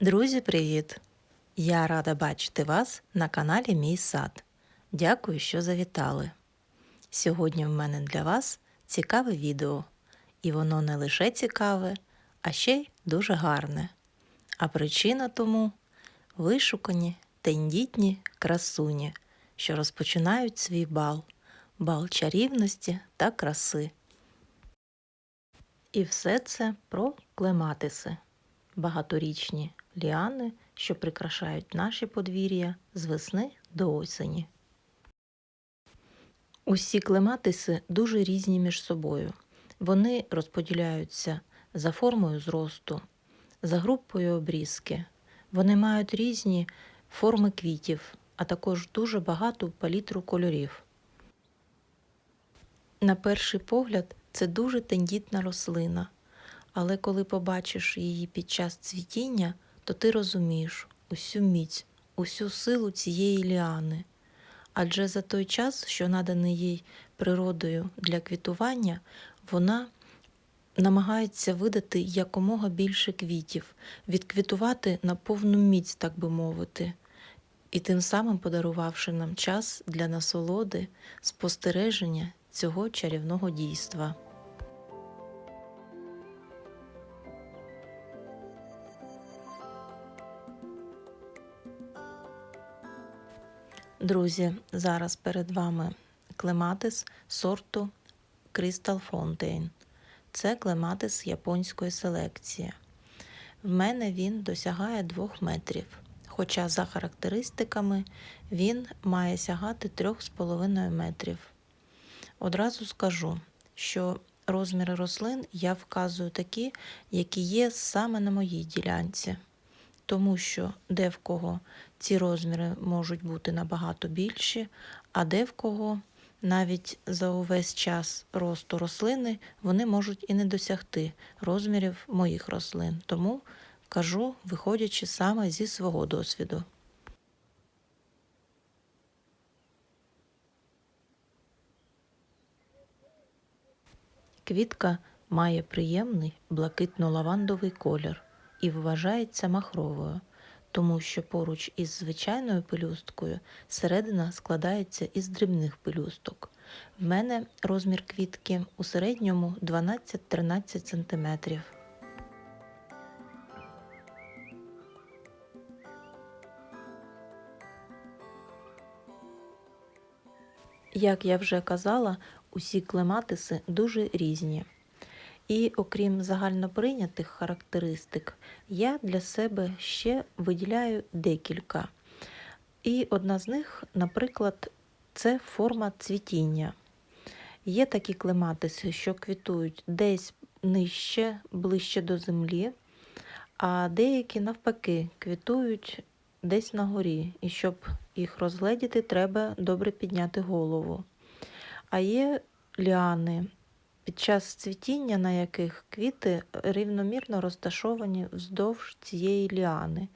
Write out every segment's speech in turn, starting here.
Друзі, привіт! Я рада бачити вас на каналі Мій сад. Дякую, що завітали. Сьогодні в мене для вас цікаве відео, і воно не лише цікаве, а ще й дуже гарне. А причина тому вишукані тендітні красуні, що розпочинають свій бал, бал чарівності та краси. І все це про клематиси багаторічні ліани, що прикрашають наші подвір'я з весни до осені. Усі клематиси дуже різні між собою. Вони розподіляються за формою зросту, за групою обрізки. Вони мають різні форми квітів, а також дуже багату палітру кольорів. На перший погляд, це дуже тендітна рослина, але коли побачиш її під час цвітіння, то ти розумієш усю міць, усю силу цієї ліани. Адже за той час, що наданий їй природою для квітування, вона намагається видати якомога більше квітів, відквітувати на повну міць, так би мовити, і тим самим подарувавши нам час для насолоди, спостереження цього чарівного дійства. Друзі, зараз перед вами клематис сорту Crystal Fountain. Це клематис японської селекції. В мене він досягає 2 метрів, хоча за характеристиками він має сягати 3,5 метрів. Одразу скажу, що розміри рослин я вказую такі, які є саме на моїй ділянці тому що де в кого ці розміри можуть бути набагато більші, а де в кого навіть за увесь час росту рослини вони можуть і не досягти розмірів моїх рослин. Тому кажу, виходячи саме зі свого досвіду. Квітка має приємний блакитно-лавандовий колір і вважається махровою, тому що поруч із звичайною пелюсткою середина складається із дрібних пелюсток. В мене розмір квітки у середньому 12-13 см. Як я вже казала, усі клематиси дуже різні. І окрім загальноприйнятих характеристик, я для себе ще виділяю декілька. І одна з них, наприклад, це форма цвітіння. Є такі клематиси, що квітують десь нижче, ближче до землі, а деякі, навпаки, квітують десь на горі. І щоб їх розгледіти, треба добре підняти голову. А є ліани, під час цвітіння, на яких квіти рівномірно розташовані вздовж цієї ліани.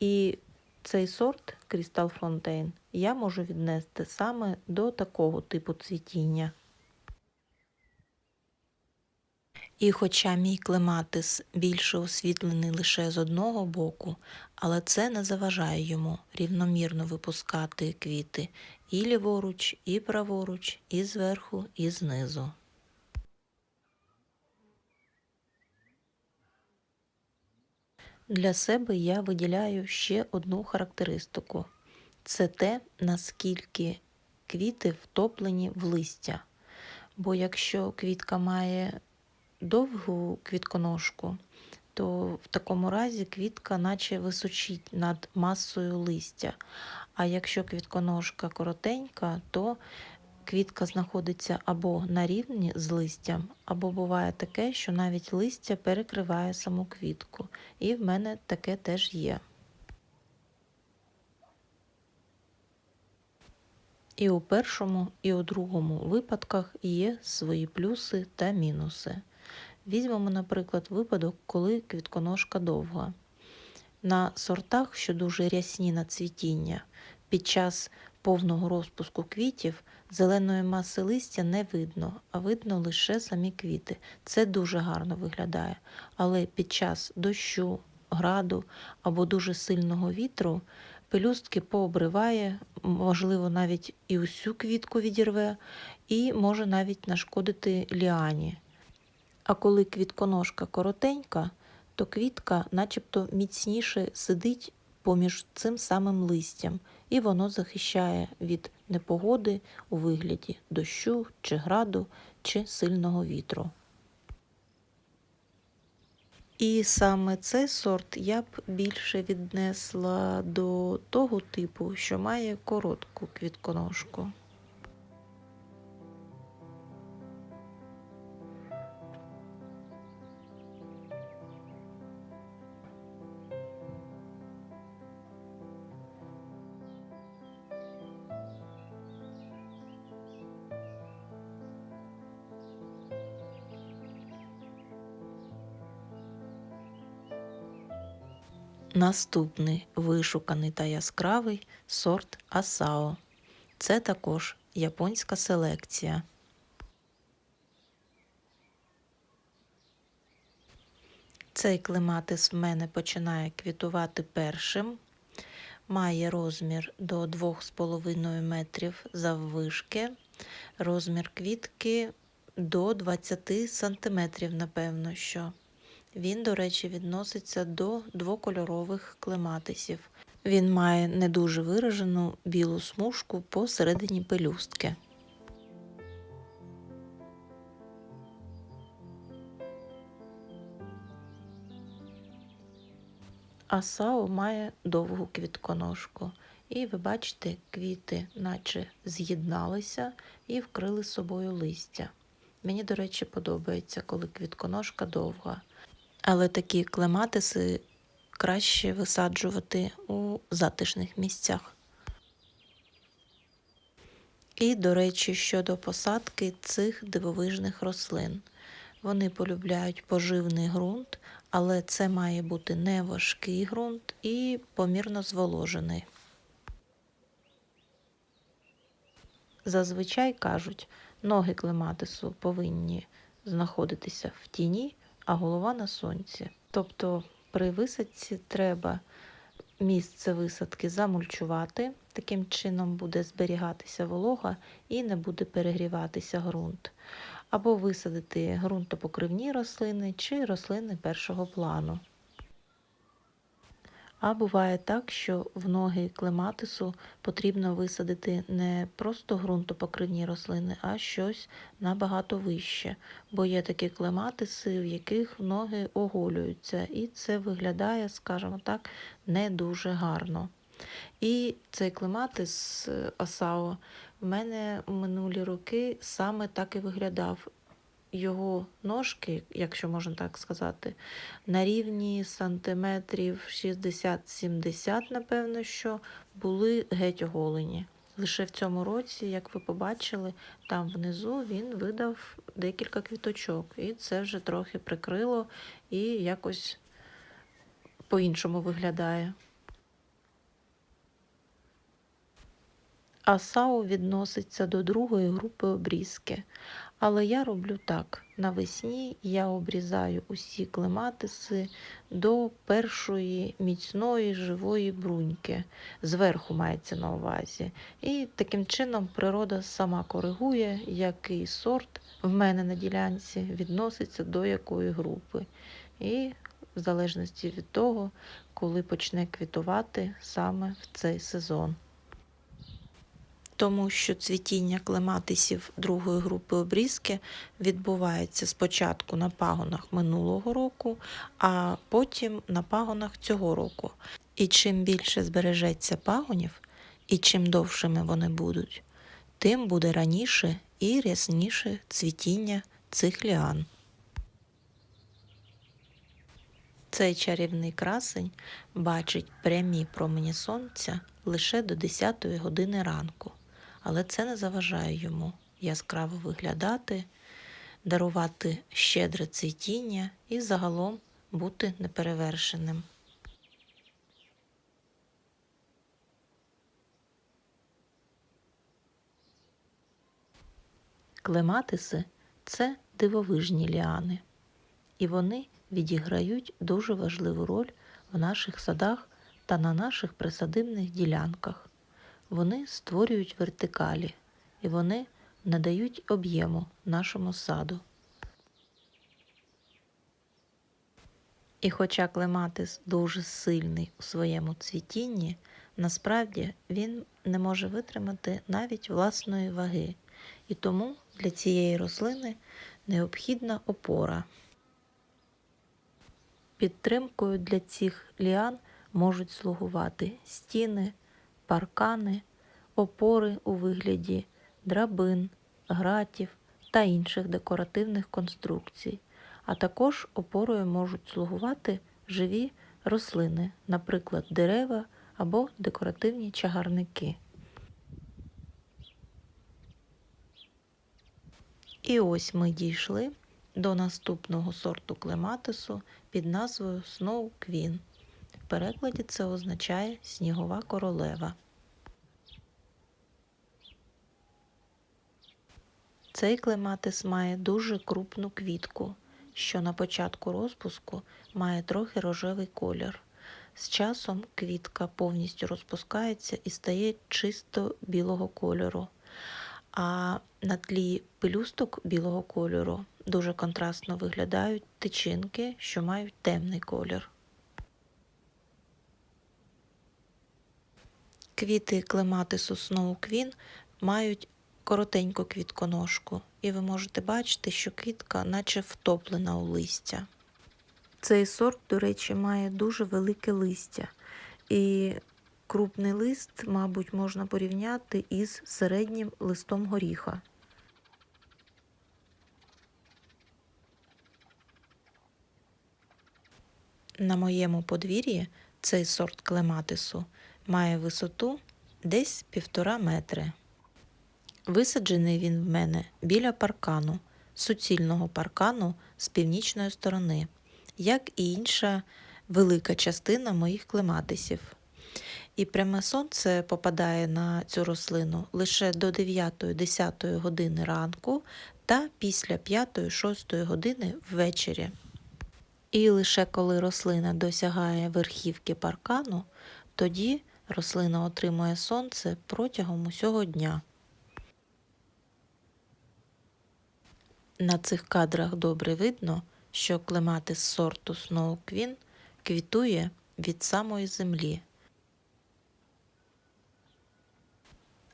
І цей сорт Crystal Fontaine я можу віднести саме до такого типу цвітіння. І хоча мій клематис більше освітлений лише з одного боку, але це не заважає йому рівномірно випускати квіти і ліворуч, і праворуч, і зверху, і знизу. Для себе я виділяю ще одну характеристику це те, наскільки квіти втоплені в листя. Бо якщо квітка має довгу квітконожку, то в такому разі квітка наче височить над масою листя. А якщо квітконожка коротенька, то квітка знаходиться або на рівні з листям, або буває таке, що навіть листя перекриває саму квітку. І в мене таке теж є. І у першому, і у другому випадках є свої плюси та мінуси. Візьмемо, наприклад, випадок, коли квітконожка довга. На сортах, що дуже рясні на цвітіння, під час повного розпуску квітів зеленої маси листя не видно, а видно лише самі квіти. Це дуже гарно виглядає. Але під час дощу, граду або дуже сильного вітру пелюстки пообриває, можливо, навіть і усю квітку відірве, і може навіть нашкодити ліані. А коли квітконожка коротенька, то квітка начебто міцніше сидить поміж цим самим листям, і воно захищає від непогоди у вигляді дощу чи граду чи сильного вітру. І саме цей сорт я б більше віднесла до того типу, що має коротку квітконожку. Наступний вишуканий та яскравий сорт Асао. Це також японська селекція. Цей клематис в мене починає квітувати першим. Має розмір до 2,5 метрів заввишки, розмір квітки до 20 сантиметрів, напевно, що. Він, до речі, відноситься до двокольорових клематисів. Він має не дуже виражену білу смужку посередині пелюстки. Асао має довгу квітконожку. І ви бачите, квіти наче з'єдналися і вкрили собою листя. Мені, до речі, подобається, коли квітконожка довга. Але такі клематиси краще висаджувати у затишних місцях. І, до речі, щодо посадки цих дивовижних рослин. Вони полюбляють поживний ґрунт, але це має бути не важкий ґрунт і помірно зволожений. Зазвичай кажуть, ноги клематису повинні знаходитися в тіні, а голова на сонці. Тобто при висадці треба місце висадки замульчувати, таким чином буде зберігатися волога і не буде перегріватися ґрунт. Або висадити ґрунтопокривні рослини чи рослини першого плану. А буває так, що в ноги клематису потрібно висадити не просто ґрунтопокривні рослини, а щось набагато вище, бо є такі клематиси, в яких ноги оголюються, і це виглядає, скажімо так, не дуже гарно. І цей клематис Асао в мене минулі роки саме так і виглядав його ножки, якщо можна так сказати, на рівні сантиметрів 60-70, напевно, що були геть оголені. Лише в цьому році, як ви побачили, там внизу він видав декілька квіточок, і це вже трохи прикрило і якось по-іншому виглядає. Асау відноситься до другої групи обрізки. Але я роблю так: навесні я обрізаю усі клематиси до першої міцної живої бруньки, зверху мається на увазі. І таким чином природа сама коригує, який сорт в мене на ділянці відноситься до якої групи. І в залежності від того, коли почне квітувати саме в цей сезон тому що цвітіння клематисів другої групи обрізки відбувається спочатку на пагонах минулого року, а потім на пагонах цього року. І чим більше збережеться пагонів, і чим довшими вони будуть, тим буде раніше і рясніше цвітіння цих ліан. Цей чарівний красень бачить прямі промені сонця лише до 10 години ранку але це не заважає йому яскраво виглядати, дарувати щедре цвітіння і загалом бути неперевершеним. Клематиси це дивовижні ліани, і вони відіграють дуже важливу роль в наших садах та на наших присадибних ділянках. Вони створюють вертикалі і вони надають об'єму нашому саду. І хоча клематис дуже сильний у своєму цвітінні, насправді він не може витримати навіть власної ваги, і тому для цієї рослини необхідна опора. Підтримкою для цих ліан можуть слугувати стіни, паркани, опори у вигляді драбин, гратів та інших декоративних конструкцій, а також опорою можуть слугувати живі рослини, наприклад, дерева або декоративні чагарники. І ось ми дійшли до наступного сорту клематису під назвою Snow Queen. В перекладі це означає снігова королева. Цей клематис має дуже крупну квітку, що на початку розпуску має трохи рожевий колір. З часом квітка повністю розпускається і стає чисто білого кольору. А на тлі пелюсток білого кольору дуже контрастно виглядають тичинки, що мають темний колір. Квіти клематису Snow Queen мають коротеньку квітконожку, і ви можете бачити, що квітка наче втоплена у листя. Цей сорт, до речі, має дуже велике листя, і крупний лист, мабуть, можна порівняти із середнім листом горіха. На моєму подвір'ї цей сорт клематису має висоту десь півтора метри. Висаджений він в мене біля паркану, суцільного паркану з північної сторони, як і інша велика частина моїх клематисів. І пряме сонце попадає на цю рослину лише до 9-10 години ранку та після 5-6 години ввечері. І лише коли рослина досягає верхівки паркану, тоді рослина отримує сонце протягом усього дня. На цих кадрах добре видно, що клематис сорту Snow Queen квітує від самої землі.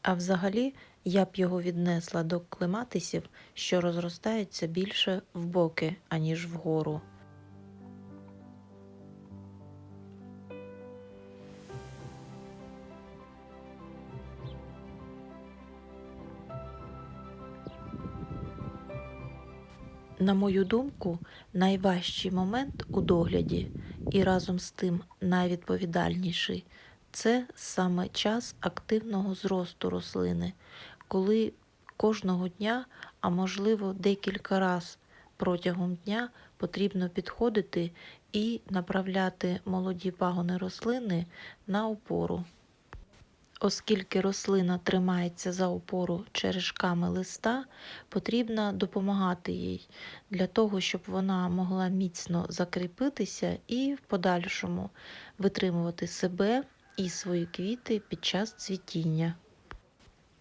А взагалі я б його віднесла до клематисів, що розростаються більше в боки, аніж вгору. На мою думку, найважчий момент у догляді і разом з тим найвідповідальніший це саме час активного зросту рослини, коли кожного дня, а можливо декілька разів протягом дня потрібно підходити і направляти молоді пагони рослини на опору. Оскільки рослина тримається за опору черешками листа, потрібно допомагати їй для того, щоб вона могла міцно закріпитися і в подальшому витримувати себе і свої квіти під час цвітіння.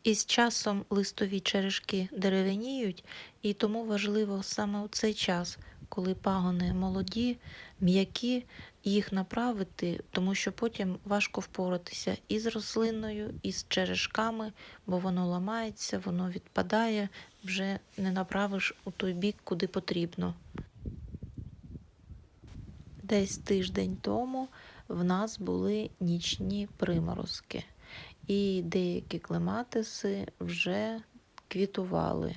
І з часом листові черешки деревеніють, і тому важливо саме у цей час, коли пагони молоді, м'які, їх направити, тому що потім важко впоратися і з рослиною, і з черешками, бо воно ламається, воно відпадає, вже не направиш у той бік, куди потрібно. Десь тиждень тому в нас були нічні приморозки, і деякі клематиси вже квітували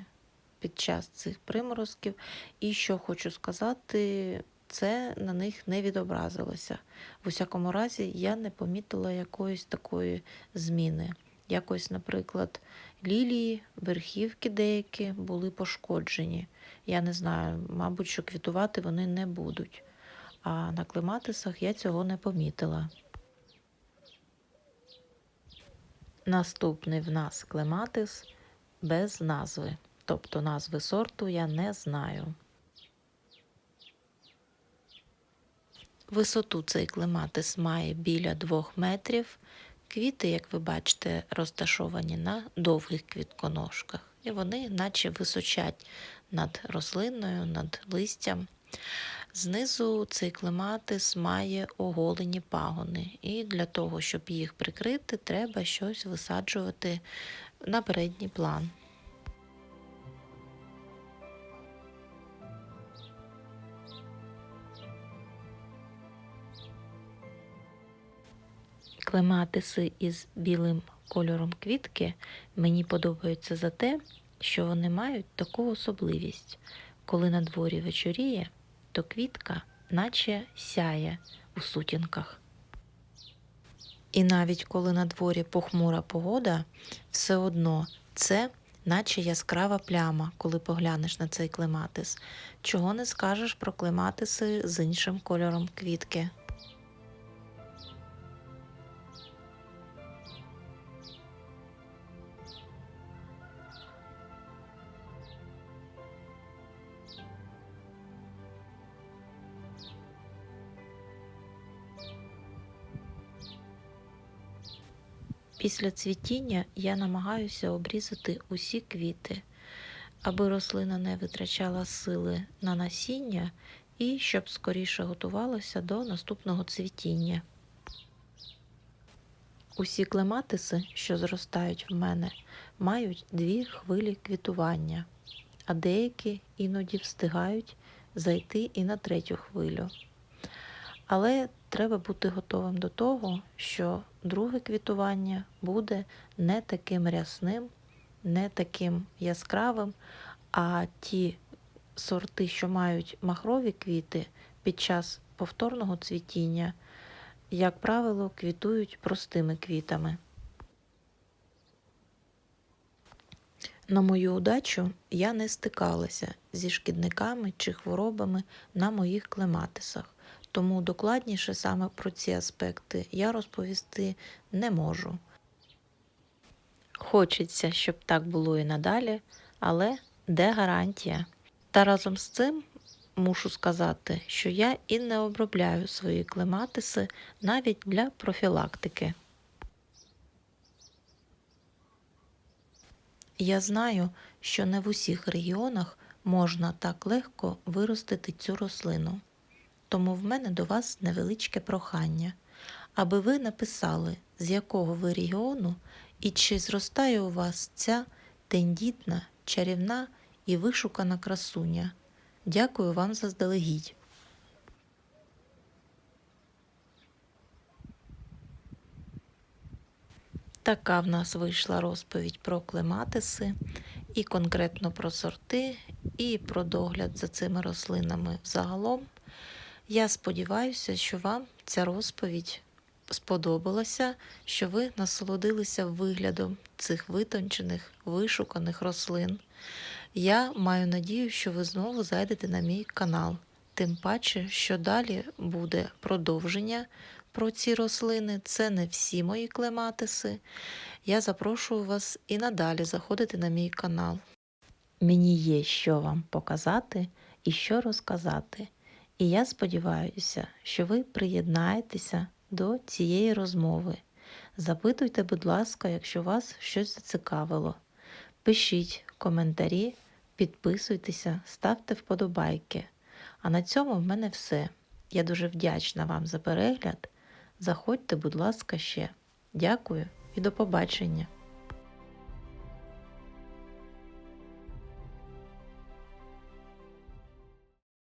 під час цих приморозків. І що хочу сказати, це на них не відобразилося. В усякому разі, я не помітила якоїсь такої зміни. Якось, наприклад, лілії, верхівки деякі були пошкоджені. Я не знаю, мабуть, що квітувати вони не будуть. А на клематисах я цього не помітила. Наступний в нас клематис без назви. Тобто назви сорту я не знаю. Висоту цей клематис має біля 2 метрів. Квіти, як ви бачите, розташовані на довгих квітконожках, і вони наче височать над рослиною, над листям. Знизу цей клематис має оголені пагони, і для того, щоб їх прикрити, треба щось висаджувати на передній план. Клематиси із білим кольором квітки мені подобаються за те, що вони мають таку особливість. Коли на дворі вечоріє, то квітка наче сяє у сутінках. І навіть коли на дворі похмура погода, все одно це наче яскрава пляма, коли поглянеш на цей клематис. Чого не скажеш про клематиси з іншим кольором квітки. Після цвітіння я намагаюся обрізати усі квіти, аби рослина не витрачала сили на насіння і щоб скоріше готувалася до наступного цвітіння. Усі клематиси, що зростають в мене, мають дві хвилі квітування, а деякі іноді встигають зайти і на третю хвилю. Але треба бути готовим до того, що друге квітування буде не таким рясним, не таким яскравим, а ті сорти, що мають махрові квіти під час повторного цвітіння, як правило, квітують простими квітами. На мою удачу я не стикалася зі шкідниками чи хворобами на моїх клематисах, тому докладніше саме про ці аспекти я розповісти не можу. Хочеться, щоб так було і надалі, але де гарантія? Та разом з цим мушу сказати, що я і не обробляю свої клематиси навіть для профілактики. Я знаю, що не в усіх регіонах можна так легко виростити цю рослину. Тому в мене до вас невеличке прохання, аби ви написали, з якого ви регіону і чи зростає у вас ця тендітна, чарівна і вишукана красуня. Дякую вам заздалегідь. Така в нас вийшла розповідь про клематиси і конкретно про сорти, і про догляд за цими рослинами взагалом. Я сподіваюся, що вам ця розповідь сподобалася, що ви насолодилися виглядом цих витончених, вишуканих рослин. Я маю надію, що ви знову зайдете на мій канал. Тим паче, що далі буде продовження про ці рослини. Це не всі мої клематиси. Я запрошую вас і надалі заходити на мій канал. Мені є що вам показати і що розказати. І я сподіваюся, що ви приєднаєтеся до цієї розмови. Запитуйте, будь ласка, якщо вас щось зацікавило. Пишіть коментарі, підписуйтеся, ставте вподобайки. А на цьому в мене все. Я дуже вдячна вам за перегляд. Заходьте, будь ласка, ще. Дякую і до побачення!